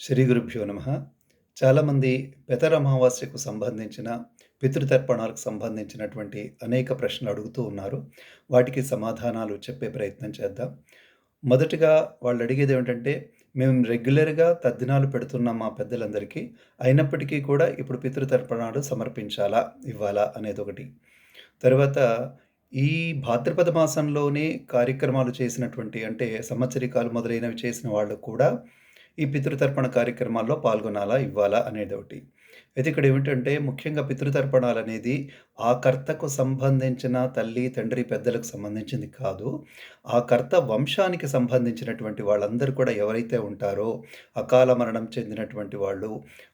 శ్రీ గురుభ్యో నమ. చాలామంది పెతర అమావాస్యకు సంబంధించిన పితృతర్పణాలకు సంబంధించినటువంటి అనేక ప్రశ్నలు అడుగుతూ ఉన్నారు. వాటికి సమాధానాలు చెప్పే ప్రయత్నం చేద్దాం. మొదటిగా వాళ్ళు అడిగేది ఏమిటంటే మేము రెగ్యులర్గా తద్దినాలు పెడుతున్నాం మా పెద్దలందరికీ అయినప్పటికీ కూడా ఇప్పుడు పితృతర్పణాలు సమర్పించాలా ఇవ్వాలా అనేది ఒకటి. తర్వాత ఈ భాద్రపద మాసంలోనే కార్యక్రమాలు చేసినటువంటి అంటే సంవత్సరికాలు మొదలైనవి చేసిన వాళ్ళు కూడా ఈ పితృతర్పణ కార్యక్రమాల్లో పాల్గొనాలా ఇవ్వాలా అనేది ఒకటి అయితే ఇక్కడ ఏమిటంటే ముఖ్యంగా పితృతర్పణాలు అనేది ఆ కర్తకు సంబంధించిన తల్లి తండ్రి పెద్దలకు సంబంధించింది కాదు. ఆ కర్త వంశానికి సంబంధించినటువంటి వాళ్ళందరూ కూడా ఎవరైతే ఉంటారో అకాల మరణం చెందినటువంటి వాళ్ళు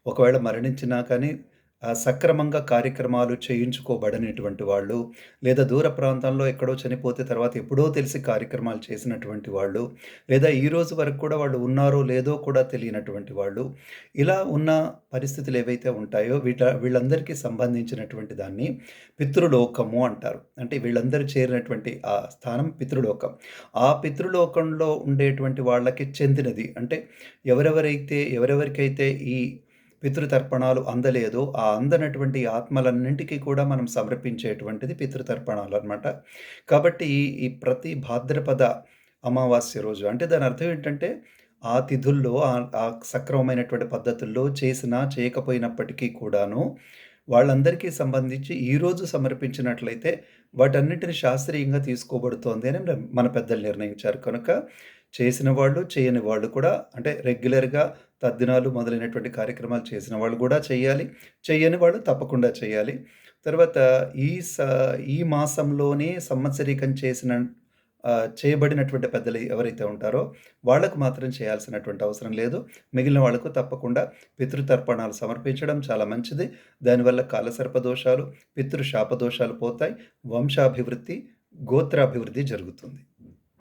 ఒకవేళ మరణించినా కానీ సక్రమంగా కార్యక్రమాలు చేయించుకోబడనటువంటి వాళ్ళు లేదా దూర ప్రాంతంలో ఎక్కడో చనిపోతే తర్వాత ఎప్పుడో తెలిసి కార్యక్రమాలు చేసినటువంటి వాళ్ళు లేదా ఈ రోజు వరకు కూడా వాళ్ళు ఉన్నారో లేదో కూడా తెలియనటువంటి వాళ్ళు ఇలా ఉన్న పరిస్థితులు ఏవైతే ఉంటాయో వీట వీళ్ళందరికీ సంబంధించినటువంటి దాన్ని పితృలోకము అంటారు. అంటే వీళ్ళందరూ చేరినటువంటి ఆ స్థానం పితృలోకం. ఆ పితృలోకంలో ఉండేటువంటి వాళ్ళకి చెందినది. అంటే ఎవరెవరైతే ఎవరెవరికైతే ఈ పితృతర్పణాలు అందలేదో ఆ అందనటువంటి ఆత్మలన్నింటికీ కూడా మనం సమర్పించేటువంటిది పితృతర్పణాలు అనమాట కాబట్టి ఈ ప్రతి భాద్రపద అమావాస్య రోజు అంటే దాని అర్థం ఏంటంటే ఆ తిథుల్లో ఆ సక్రమమైనటువంటి పద్ధతుల్లో చేసినా చేయకపోయినప్పటికీ కూడాను వాళ్ళందరికీ సంబంధించి ఈరోజు సమర్పించినట్లయితే వాటన్నిటిని శాస్త్రీయంగా తీసుకోబడుతోంది అని మన పెద్దలు నిర్ణయించారు. కనుక చేసిన వాళ్ళు చేయని వాళ్ళు కూడా అంటే రెగ్యులర్గా తద్దినాలు మొదలైనటువంటి కార్యక్రమాలు చేసిన వాళ్ళు కూడా చేయాలి. చేయని వాళ్ళు తప్పకుండా చేయాలి. తర్వాత ఈ స ఈ మాసంలోనే సంవత్సరీకం చేసిన చేయబడినటువంటి పెద్దలు ఎవరైతే ఉంటారో వాళ్ళకు మాత్రం చేయాల్సినటువంటి అవసరం లేదు. మిగిలిన వాళ్ళకు తప్పకుండా పితృతర్పణాలు సమర్పించడం చాలా మంచిది. దానివల్ల కాలసర్ప దోషాలు పితృ శాప దోషాలు పోతాయి. వంశాభివృద్ధి గోత్రాభివృద్ధి జరుగుతుంది.